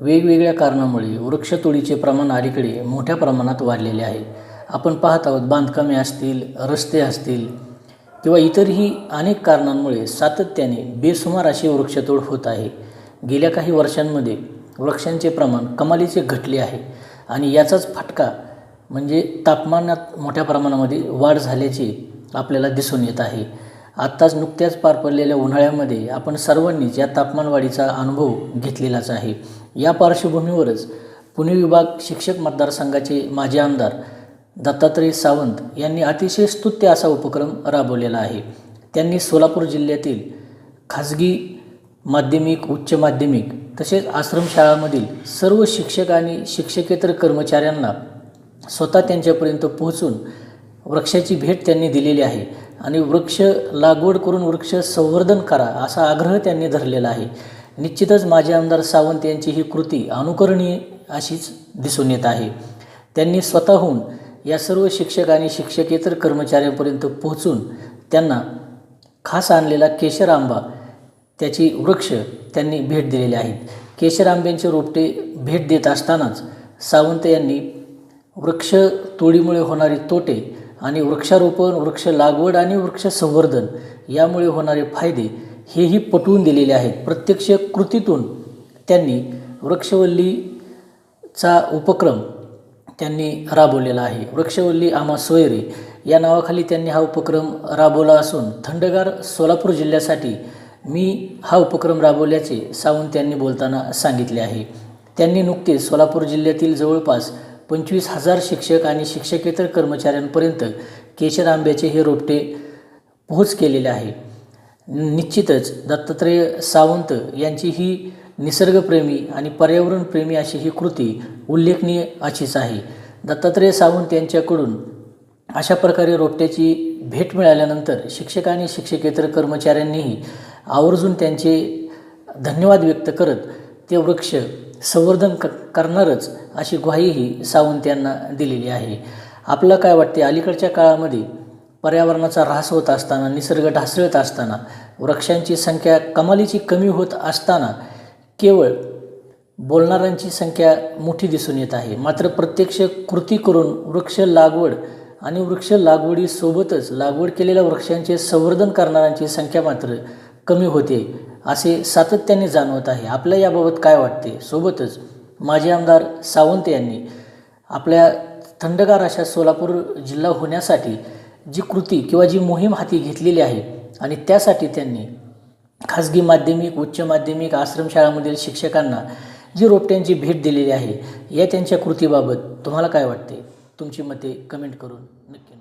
वेगवेगळ्या कारणामुळे वृक्षतोडीचे प्रमाण अलीकडे मोठ्या प्रमाणात वाढलेले आहे. आपण पाहत आहोत बांधकामे असतील रस्ते असतील किंवा इतरही अनेक कारणांमुळे सातत्याने बेसुमार अशी वृक्षतोड होत आहे. गेल्या काही वर्षांमध्ये वृक्षांचे प्रमाण कमालीचे घटले आहे आणि याचाच फटका म्हणजे तापमानात मोठ्या प्रमाणामध्ये वाढ झाल्याचे आपल्याला दिसून येत आहे. आत्ताच नुकत्याच पार पडलेल्या उन्हाळ्यामध्ये आपण सर्वांनीच या तापमानवाढीचा अनुभव घेतलेलाच आहे. या पार्श्वभूमीवरच पुणे विभाग शिक्षक मतदारसंघाचे माजी आमदार दत्तात्रय सावंत यांनी अतिशय स्तुत्य असा उपक्रम राबवलेला आहे. त्यांनी सोलापूर जिल्ह्यातील खाजगी माध्यमिक उच्च माध्यमिक तसेच आश्रमशाळामधील सर्व शिक्षक आणि शिक्षकेतर कर्मचाऱ्यांना स्वतः त्यांच्यापर्यंत पोहोचून वृक्षाची भेट त्यांनी दिलेली आहे. आणि वृक्ष लागवड करून वृक्ष संवर्धन करा असा आग्रह त्यांनी धरलेला आहे. निश्चितच माझे आमदार सावंत यांची ही कृती अनुकरणीय अशीच दिसून येत आहे. त्यांनी स्वतःहून या सर्व शिक्षक आणि शिक्षकेतर कर्मचाऱ्यांपर्यंत पोहोचून त्यांना खास आणलेला केशर आंबा त्याची वृक्ष त्यांनी भेट दिलेले आहेत. केशर आंब्यांचे रोपटे भेट देत असतानाच सावंत यांनी वृक्ष तोडीमुळे होणारे तोटे आणि वृक्षारोपण वृक्ष लागवड आणि वृक्ष संवर्धन यामुळे होणारे फायदे हेही पटवून दिलेले आहेत. प्रत्यक्ष कृतीतून त्यांनी वृक्षवल्लीचा उपक्रम त्यांनी राबवलेला आहे. वृक्षवल्ली आमा सोयरे या नावाखाली त्यांनी हा उपक्रम राबवला असून थंडगार सोलापूर जिल्ह्यासाठी मी हा उपक्रम राबवल्याचे सावंत यांनी बोलताना सांगितले आहे. त्यांनी नुकतेच सोलापूर जिल्ह्यातील जवळपास पंचवीस हजार शिक्षक आणि शिक्षकेतर कर्मचाऱ्यांपर्यंत केशर आंब्याचे हे रोपटे पोहोच केलेले आहे. निश्चितच दत्तात्रय सावंत यांची ही निसर्गप्रेमी आणि पर्यावरणप्रेमी अशी ही कृती उल्लेखनीय अशीच आहे. दत्तात्रय सावंत यांच्याकडून अशा प्रकारे रोपट्याची भेट मिळाल्यानंतर शिक्षक आणि शिक्षकेतर कर्मचाऱ्यांनीही आवर्जून त्यांचे धन्यवाद व्यक्त करत ते वृक्ष संवर्धन क करणारच अशी ग्वाहीही सावंत यांना दिलेली आहे. आपलं काय वाटते? अलीकडच्या काळामध्ये पर्यावरणाचा ऱ्हास होत असताना निसर्ग ढासळत असताना वृक्षांची संख्या कमालीची कमी होत असताना केवळ बोलणाऱ्यांची संख्या मोठी दिसून येत आहे. मात्र प्रत्यक्ष कृती करून वृक्ष लागवड आणि वृक्ष लागवडीसोबतच लागवड केलेल्या वृक्षांचे संवर्धन करणाऱ्यांची संख्या मात्र कमी होते. असे सातत्याने जाणवत आहे. आपल्या याबाबत काय वाटते? सोबतच माजी आमदार सावंत यांनी आपल्या थंडगार अशा सोलापूर जिल्हा होण्यासाठी जी कृती किंवा जी मोहीम हाती घेतलेली आहे आणि त्यासाठी त्यांनी खाजगी माध्यमिक उच्च माध्यमिक आश्रमशाळामधील शिक्षकांना जी रोपट्यांची भेट दिलेली आहे या त्यांच्या कृतीबाबत तुम्हाला काय वाटते? तुमची मते कमेंट करून नक्की